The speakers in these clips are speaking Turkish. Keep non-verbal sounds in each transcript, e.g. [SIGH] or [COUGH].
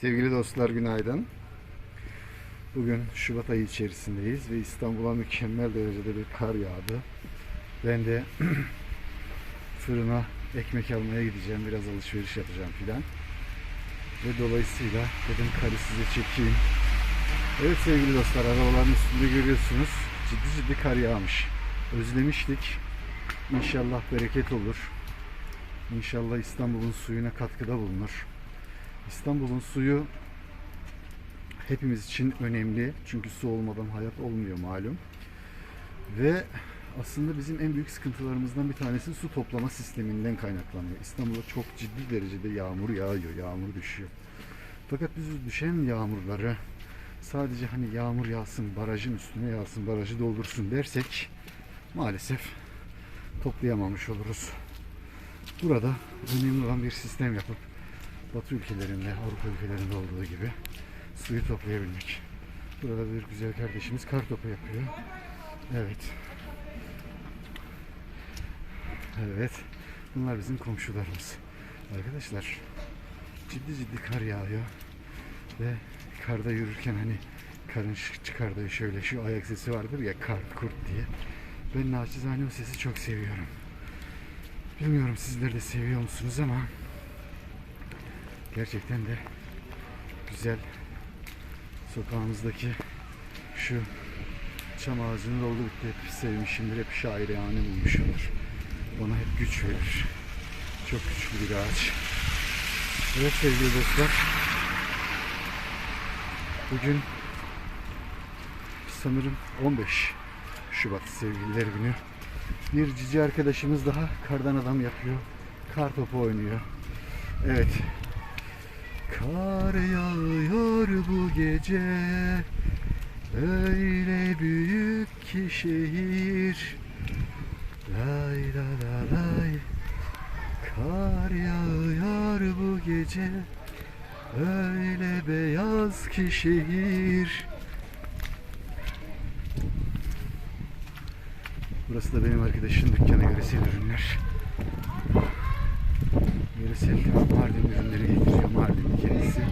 Sevgili dostlar günaydın. Bugün Şubat ayı içerisindeyiz ve İstanbul'a mükemmel derecede bir kar yağdı. Ben de [CLEARS THROAT] fırına ekmek almaya gideceğim. Biraz alışveriş yapacağım filan. Ve dolayısıyla dedim karı size çekeyim. Evet sevgili dostlar arabaların üstünde görüyorsunuz. Ciddi ciddi kar yağmış. Özlemiştik. İnşallah bereket olur. İnşallah İstanbul'un suyuna katkıda bulunur. İstanbul'un suyu hepimiz için önemli. Çünkü su olmadan hayat olmuyor malum. Ve aslında bizim en büyük sıkıntılarımızdan bir tanesi su toplama sisteminden kaynaklanıyor. İstanbul'da çok ciddi derecede yağmur yağıyor, yağmur düşüyor. Fakat biz düşen yağmurları sadece hani yağmur yağsın, barajın üstüne yağsın, barajı doldursun dersek maalesef toplayamamış oluruz. Burada önemli olan bir sistem yapıp Batı ülkelerinde, Avrupa ülkelerinde olduğu gibi suyu toplayabilmek. Burada bir güzel kardeşimiz kar topu yapıyor. Evet. Evet. Bunlar bizim komşularımız. Arkadaşlar ciddi ciddi kar yağıyor. Ve karda yürürken hani karın çıkardığı şöyle şu ayak sesi vardır ya kar kurt diye. Ben naçizane o sesi çok seviyorum. Bilmiyorum sizler de seviyor musunuz ama gerçekten de güzel. Sokağımızdaki şu çam ağacının oldu bitti hep sevmişimdir. Hep şairane bulmuşumdur. Ona hep güç verir. Çok güçlü bir ağaç. Evet sevgili dostlar. Bugün sanırım 15 Şubat sevgililer günü. Bir cici arkadaşımız daha kardan adam yapıyor. Kar topu oynuyor. Evet Kar yağıyor bu gece. Öyle büyük ki şehir. Lay la la lay. Kar yağıyor bu gece. Öyle beyaz ki şehir. Burası da benim arkadaşın dükkanı. Yöresel ürünler Yöresel Mardin ürünleri getiriyor Mardin kendisi.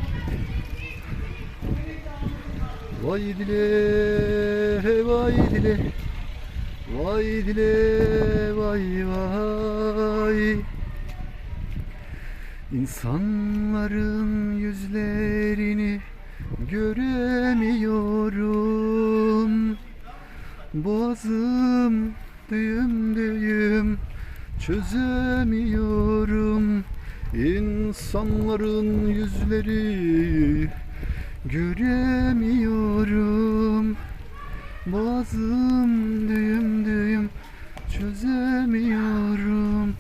Vay dile, vay dile, vay dile, vay vay. İnsanların yüzlerini göremiyorum. Boğazım düğüm düğüm çözemiyorum. İnsanların yüzleri göremiyorum. Boğazım düğüm düğüm çözemiyorum.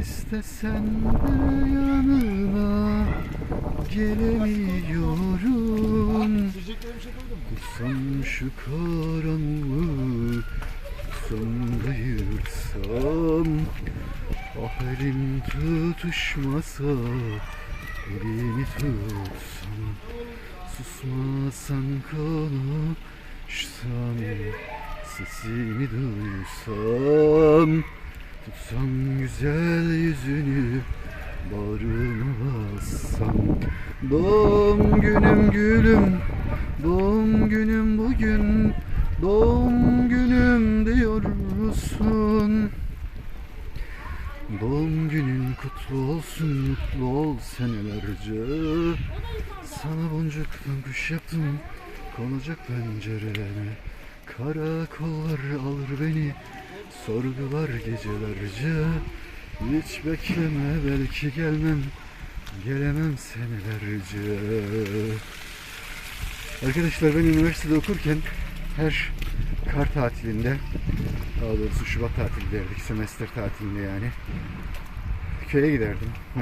İstesen de yanına gelemiyorum. Kutsam şu karanlığı Tutsam da yırtsam Ah elim tutuşmasa Elini tutsam Susmasan konuşsam Sesimi duysam Tutsam güzel yüzünü Bağrıma bassam Doğum günüm gülüm Doğum günüm bugün. Doğum günüm diyorsun Doğum günün kutlu olsun Mutlu ol senelerce. Sana boncuktan kuş yaptım Konacak pencereme. Karakollar alır beni Sorgular gecelerce. Hiç bekleme belki gelmem Gelemem senelerce. Arkadaşlar ben üniversitede okurken her kar tatilinde daha doğrusu Şubat tatilindeydik semester tatilinde yani köye giderdim.